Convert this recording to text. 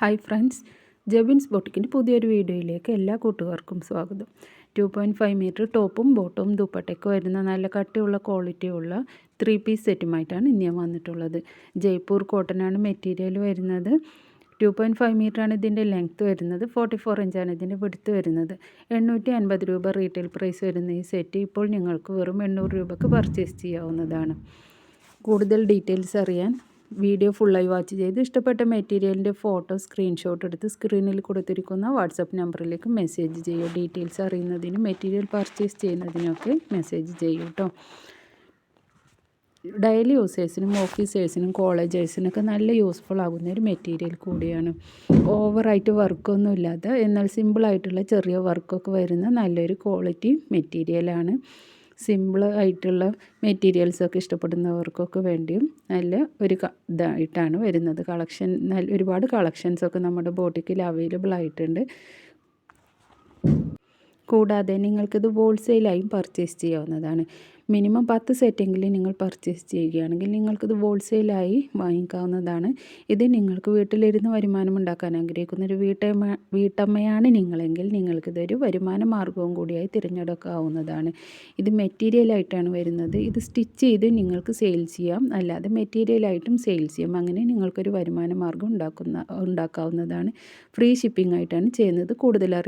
Hi friends ജബിൻസ് ബൊട്ടിക്കിന്റെ പുതിയൊരു വീഡിയോയിലേക്ക് എല്ലാ കൂട്ടുകാർക്കും സ്വാഗതം. ടു പോയിന്റ് ഫൈവ് മീറ്റർ ടോപ്പും ബോട്ടവും ദുപ്പട്ടയ്ക്കും വരുന്ന നല്ല കട്ടിയുള്ള ക്വാളിറ്റിയുള്ള ത്രീ പീസ് സെറ്റുമായിട്ടാണ് ഇന്ന് ഞാൻ വന്നിട്ടുള്ളത്. ജയ്പൂർ കോട്ടനാണ് മെറ്റീരിയൽ വരുന്നത്. ടു പോയിന്റ് ഫൈവ് മീറ്ററാണ് ഇതിന്റെ ലെങ്ത്ത് വരുന്നത്. ഫോർട്ടി ഫോർ ഇഞ്ചാണ് ഇതിന്റെ വിടുത്ത് വരുന്നത്. എണ്ണൂറ്റി അൻപത് രൂപ റീറ്റെയിൽ പ്രൈസ് വരുന്ന ഈ സെറ്റ് ഇപ്പോൾ നിങ്ങൾക്ക് വെറും എണ്ണൂറ് രൂപയ്ക്ക് പർച്ചേസ് ചെയ്യാവുന്നതാണ്. കൂടുതൽ ഡീറ്റെയിൽസ് അറിയാൻ വീഡിയോ ഫുള്ളായി വാച്ച് ചെയ്ത് ഇഷ്ടപ്പെട്ട മെറ്റീരിയലിന്റെ ഫോട്ടോ സ്ക്രീൻഷോട്ട് എടുത്ത് സ്ക്രീനിൽ കൊടുത്തിരിക്കുന്ന വാട്സപ്പ് നമ്പറിലേക്ക് മെസ്സേജ് ചെയ്യുക. ഡീറ്റെയിൽസ് അറിയുന്നതിനും മെറ്റീരിയൽ പർച്ചേസ് ചെയ്യുന്നതിനൊക്കെ മെസ്സേജ് ചെയ്യൂ കേട്ടോ. ഡെയിലി യൂസേഴ്സിനും ഓഫീസേഴ്സിനും കോളേജേഴ്സിനൊക്കെ നല്ല യൂസ്ഫുൾ ആകുന്ന ഒരു മെറ്റീരിയൽ കൂടിയാണ്. ഓവറായിട്ട് വർക്കൊന്നും ഇല്ലാത്ത എന്നാൽ സിമ്പിളായിട്ടുള്ള ചെറിയ വർക്കൊക്കെ വരുന്ന നല്ലൊരു ക്വാളിറ്റി മെറ്റീരിയലാണ്. സിമ്പിൾ ആയിട്ടുള്ള മെറ്റീരിയൽസൊക്കെ ഇഷ്ടപ്പെടുന്നവർക്കൊക്കെ വേണ്ടിയും നല്ല ഒരു ഇതായിട്ടാണ് വരുന്നത്. കളക്ഷൻ ഒരുപാട് കളക്ഷൻസൊക്കെ നമ്മുടെ ബോട്ടിക്കിൽ അവൈലബിൾ ആയിട്ടുണ്ട്. കൂടാതെ നിങ്ങൾക്കിത് ഹോൾസെയിലായും പർച്ചേസ് ചെയ്യാവുന്നതാണ്. മിനിമം പത്ത് സെറ്റെങ്കിലും നിങ്ങൾ പർച്ചേസ് ചെയ്യുകയാണെങ്കിൽ നിങ്ങൾക്കിത് ഹോൾസെയിലായി വാങ്ങിക്കാവുന്നതാണ്. ഇത് നിങ്ങൾക്ക് വീട്ടിലിരുന്ന് വരുമാനം ഉണ്ടാക്കാൻ ആഗ്രഹിക്കുന്ന ഒരു വീട്ടമ്മ വീട്ടമ്മയാണ് നിങ്ങളെങ്കിൽ നിങ്ങൾക്കിതൊരു വരുമാന മാർഗവും കൂടിയായി തിരഞ്ഞെടുക്കാവുന്നതാണ്. ഇത് മെറ്റീരിയലായിട്ടാണ് വരുന്നത്. ഇത് സ്റ്റിച്ച് ചെയ്ത് നിങ്ങൾക്ക് സെയിൽ ചെയ്യാം. അല്ലാതെ മെറ്റീരിയലായിട്ടും സെയിൽ ചെയ്യാം. അങ്ങനെ നിങ്ങൾക്കൊരു വരുമാന മാർഗം ഉണ്ടാക്കുന്ന ഉണ്ടാക്കാവുന്നതാണ്. ഫ്രീ ഷിപ്പിംഗ് ആയിട്ടാണ് ചെയ്യുന്നത്. കൂടുതൽ അറിയാം